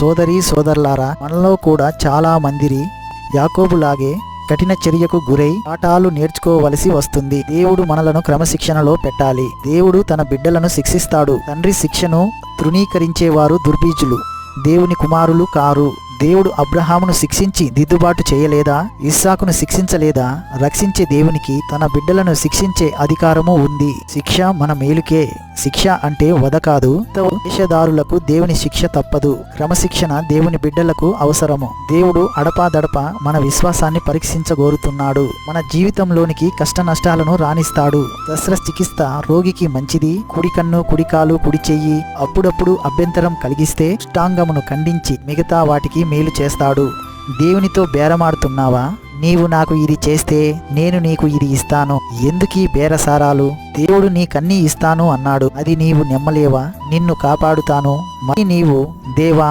సోదరి సోదరులారా మనలో కూడా చాలా మందిరి యాకోబులాగే కఠిన చర్యకు గురై పాఠాలు నేర్చుకోవలసి వస్తుంది. దేవుడు మనలను క్రమశిక్షణలో పెట్టాలి. దేవుడు తన బిడ్డలను శిక్షిస్తాడు. తండ్రి శిక్షను తృణీకరించేవారు దుర్బీజులు. దేవుని కుమారులు కారు. దేవుడు అబ్రహామును శిక్షించి దిద్దుబాటు చేయలేదా? ఇస్సాకును శిక్షించలేదా? రక్షించే దేవునికి తన బిడ్డలను శిక్షించే అధికారము ఉంది. శిక్ష మన మేలుకే. శిక్ష అంటే వద కాదు. దేశదారులకు దేవుని శిక్ష తప్పదు. క్రమశిక్షణ దేవుని బిడ్డలకు అవసరము. దేవుడు అడపాదడప మన విశ్వాసాన్ని పరీక్షించగోరుతున్నాడు. మన జీవితంలోనికి కష్ట నష్టాలను రాణిస్తాడు. శస్త్రచికిత్స రోగికి మంచిది. కుడి కన్ను కుడి కుడి చెయ్యి అప్పుడప్పుడు అభ్యంతరం కలిగిస్తే స్టాంగమును ఖండించి మిగతా వాటికి మేలు చేస్తాడు. దేవునితో బేరమాడుతున్నావా? నీవు నాకు ఇది చేస్తే నేను నీకు ఇది ఇస్తాను. ఎందుకీ బేరసారాలు? దేవుడు నీకన్నీ ఇస్తాను అన్నాడు. అది నీవు నెమ్మలేవా? నిన్ను కాపాడుతాను. మరి నీవు దేవా